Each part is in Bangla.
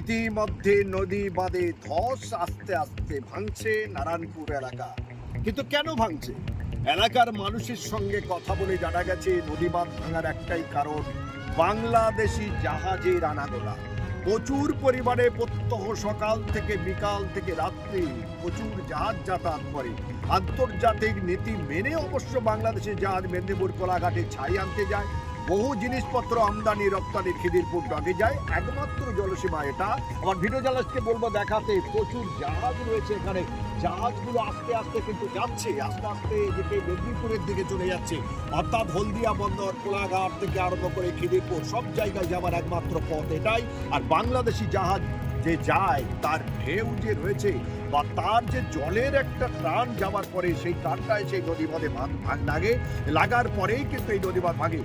ইতিমধ্যে নদী বাঁধে ধস আস্তে আস্তে ভাঙছে নারায়ণপুর এলাকা। কিন্তু কেন ভাঙছে? এলাকার মানুষের সঙ্গে কথা বলে জানা গেছে, নদী বাঁধ ভাঙার একটাই কারণ বাংলাদেশি জাহাজের আনাগোনা। প্রচুর পরিমাণে প্রত্যহ সকাল থেকে বিকাল থেকে রাত্রি প্রচুর জাহাজ যাতায়াত করে। আন্তর্জাতিক নীতি মেনে অবশ্য বাংলাদেশের জাহাজ মেদিনীপুর কোলাঘাটে ছাই আনতে যায়। বহু জিনিসপত্র আমদানি, রপ্তানি, খিদিরপুর ডগে যায়, একমাত্র জলসীমা এটা। আমার ভিডিও জালাসকে বলব, দেখাতে প্রচুর জাহাজ রয়েছে এখানে। জাহাজগুলো আস্তে আস্তে কিন্তু যাচ্ছে, আস্তে আস্তে এদিকে মেদিনীপুরের দিকে চলে যাচ্ছে। অর্থাৎ হলদিয়া বন্দর, কোলাঘাট থেকে আরম্ভ করে খিদিরপুর, সব জায়গায় যাওয়ার একমাত্র পথ এটাই। আর বাংলাদেশি জাহাজ যে যায়, তার ঢেউ যে রয়েছে, বা তার যে জলের একটা টান যাওয়ার পরে সেই টানটায় সেই নদী বাঁধে ভাগ- ভাগ লাগে। লাগার পরেই কিন্তু এই নদী বাঁধ ভাগে।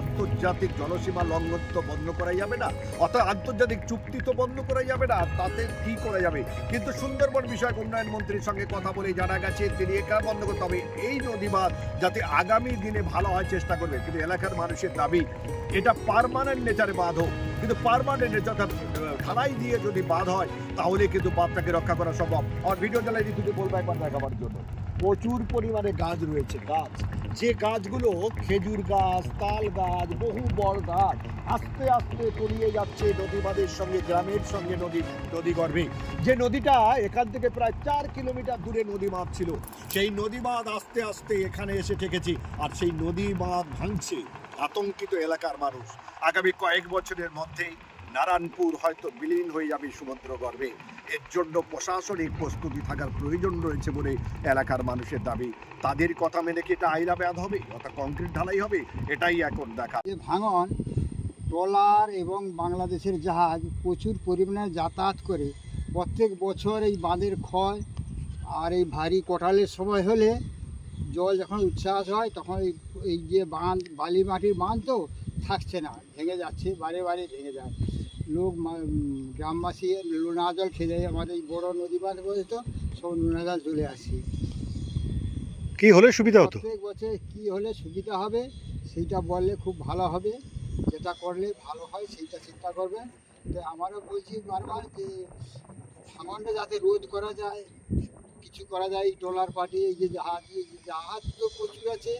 আন্তর্জাতিক জলসীমা লঙ্ঘন তো বন্ধ করা যাবে না, অর্থাৎ আন্তর্জাতিক চুক্তি তো বন্ধ করা যাবে না তাতে কি করা যাবে? কিন্তু সুন্দরবন বিষয়ক উন্নয়ন মন্ত্রীর সঙ্গে কথা বলে জানা গেছে, তিনি একা বন্ধ করতে হবে। এই নদী বাঁধ যাতে আগামী দিনে ভালো হয় চেষ্টা করবে। কিন্তু এলাকার মানুষের দাবি, এটা পার্মানেন্ট নেচারে বাঁধ হোক। কিন্তু পার্মানেন্ট নেচার ঢালাই দিয়ে যদি বাঁধ হয়, তাহলে কিন্তু বাঁধটাকে রক্ষা করা সম্ভব। আর ভিডিও জ্বালাই ঋতুকে বলব একবার দেখাবার জন্য। প্রচুর পরিমাণে গাছ রয়েছে, গাছ। যে গাছগুলো খেজুর গাছ, তাল গাছ, বহু বড় গাছ, আস্তে আস্তে তলিয়ে যাচ্ছে নদী বাঁধের সঙ্গে, গ্রামের সঙ্গে নদী নদী গর্ভে যে নদীটা এখান থেকে প্রায় চার কিলোমিটার দূরে নদী বাঁধ ছিল, সেই নদী বাঁধ আস্তে আস্তে এখানে এসে ঠেকেছে আর সেই নদী বাঁধ ভাঙছে আতঙ্কিত এলাকার মানুষ। আগামী কয়েক বছরের মধ্যেই নারায়ণপুর হয়তো বিলীন হয়ে যাবে সমুদ্র গর্ভে এর জন্য প্রশাসনিক প্রস্তুতি থাকার প্রয়োজন রয়েছে বলে এলাকার মানুষের দাবি। তাদের কথা মেনে কি এটা আইরা ব্যাধ হবে? অর্থাৎ কংক্রিট ঢালাই হবে? এটাই এখন দেখা। যে ভাঙন, ট্রলার এবং বাংলাদেশের জাহাজ প্রচুর পরিমাণে যাতায়াত করে। প্রত্যেক বছর এই বাঁধের ক্ষয় আর এই ভারী কোটালের সময় হলে জল যখন উচ্ছ্বাস হয়, তখন এই যে বাঁধ বালি মাটির বাঁধ তো থাকছে না, ভেঙে যাচ্ছে, বারে বারে ভেঙে যায়। লোক গ্রামবাসী নোনা জল খেলে আমাদের এই বড় নদী বাঁধ বলতো সব নোনা জল চলে আসছে কি হলে সুবিধা হতো? প্রত্যেক বছর কি হলে সুবিধা হবে সেইটা বললে খুব ভালো হবে। যেটা করলে ভালো হয় সেইটা চিন্তা করবেন। তো আমারও বলছি বারবার যে ভাঙনটা যাতে রোধ করা যায় কিছু করা যায় ট্রলার পার্টি এই যে জাহাজ এই যে জাহাজ তো প্রচুর আছে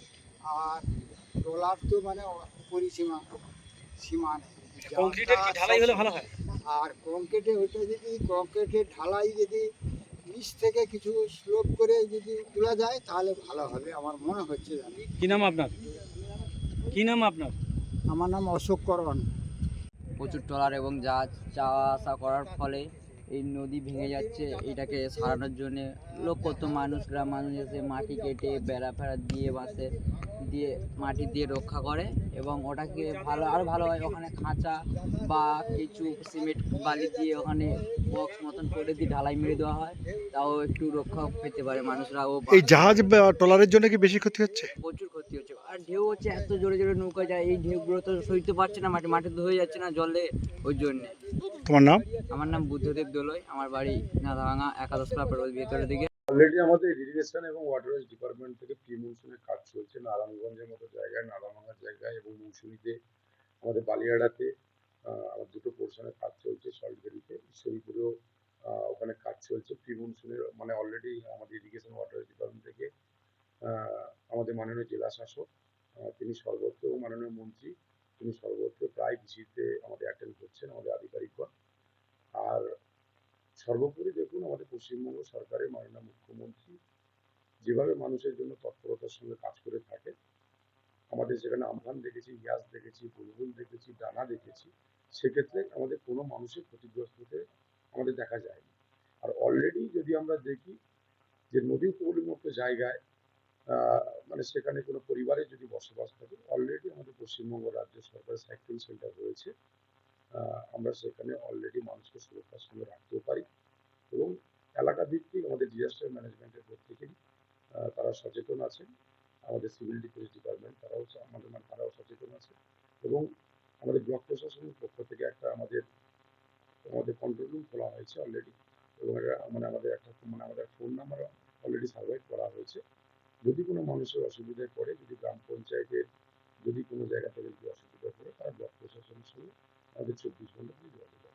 আর ট্রলার তো মানে পরিসীমা সীমা নেই। কংক্রিটের কি ঢালাই হলে ভালো হয়? আর কংক্রিটে ওইটা যদি কংক্রিটের ঢালাই যদি নিচ থেকে কিছু স্লোপ করে যদি তোলা যায় তাহলে ভালো হবে আমার মনে হচ্ছে জানি কি নাম আপনার? কি নাম আপনার? আমার নাম অশোক করণ। প্রচুর ট্রলার এবং যা যাওয়া আসা করার ফলে এই নদী ভেঙে যাচ্ছে এটাকে সারানোর জন্যে লোক কত মানুষ গ্রাম মানুষ এসে মাটি কেটে বেড়া ফেড়া দিয়ে বাঁশের দিয়ে মাটি দিয়ে রক্ষা করে এবং ওটাকে ভালো আরও ভালো হয় ওখানে খাঁচা বা কিছু সিমেন্ট বালি দিয়ে ওখানে বক্স মতন করে দিয়ে ঢালাই মেরে দেওয়া হয় তাও একটু রক্ষা পেতে পারে মানুষরা ও এই জাহাজ ট্রলারের জন্য কি বেশি ক্ষতি হচ্ছে? প্রচুর ক্ষতি হচ্ছে আর ঢেউ হচ্ছে এত জোরে জোরে নৌকা যায় এই ঢেউগুলো তো সইতে পারছে না মাটি মাটি ধরে যাচ্ছে না জলে ওই জন্যে। তোমার নাম? আমার নাম বুদ্ধদেব দোলই আমার বাড়ি নাদাভাঙা একাদশ ক্লাবের ভেতরের দিকে। অলরেডি আমাদের ইরিগেশন এবং ওয়াটারওয়েজ ডিপার্টমেন্ট থেকে প্রি মৌসুমে কাজ চলছে নারায়ণগঞ্জের মতো জায়গায় নাদাভাঙার জায়গায় এবং মৌসুমীতে আমাদের বালিয়াড়াতে আমার দুটো পোর্শনে কাজ চলছে সল্টবেরিতে ঈশ্বরীপুরেও ওখানে কাজ চলছে প্রি মৌসুমের মানে অলরেডি আমাদের ইরিগেশন ওয়াটারওয়েজ ডিপার্টমেন্ট থেকে আমাদের মাননীয় জেলা শাসক তিনি সর্বত্র মাননীয় মন্ত্রী, তিনি সর্বত্র প্রায় কৃষিতে আমাদের অ্যাটেন্ড করছেন, আমাদের আধিকারিকগণ। আর সর্বোপরি দেখুন, আমাদের পশ্চিমবঙ্গ সরকারের মাননীয় মুখ্যমন্ত্রী যেভাবে মানুষের জন্য তৎপরতার সঙ্গে কাজ করে থাকে, আমাদের সেখানে আমফান দেখেছি ইয়াস দেখেছি বুলবুল দেখেছি, ডানা দেখেছি, সেক্ষেত্রে আমাদের কোনো মানুষের ক্ষতিগ্রস্ত হতে আমাদের দেখা যায়নি। আর অলরেডি যদি আমরা দেখি যে নদী উপকূলমুক্ত জায়গায় মানে সেখানে কোনো পরিবারে যদি বসবাস থাকে অলরেডি আমাদের পশ্চিমবঙ্গ রাজ্য সরকারের সাইক্লিং সেন্টার রয়েছে। আমরা সেখানে অলরেডি মানুষকে সুরক্ষার সঙ্গে রাখতেও পারি এবং এলাকা ভিত্তিক আমাদের ডিজাস্টার ম্যানেজমেন্টের প্রত্যেকেই তারা সচেতন আছেন। আমাদের সিভিল ডিফেন্স ডিপার্টমেন্ট তারাও আমাদের মানে তারাও সচেতন আছে এবং আমাদের ব্লক প্রশাসনের পক্ষ থেকে একটা আমাদের আমাদের কন্ট্রোল রুম খোলা হয়েছে অলরেডি এবং মানে আমাদের একটা মানে আমাদের ফোন নাম্বার অলরেডি সার্ভাইভ করা হয়েছে। যদি কোনো মানুষের অসুবিধায় পড়ে, যদি গ্রাম পঞ্চায়েতের যদি কোনো জায়গা থেকে যদি অসুবিধা পড়ে, তারা ব্লক প্রশাসনের সঙ্গে আমাদের চব্বিশ ঘণ্টা যোগাযোগ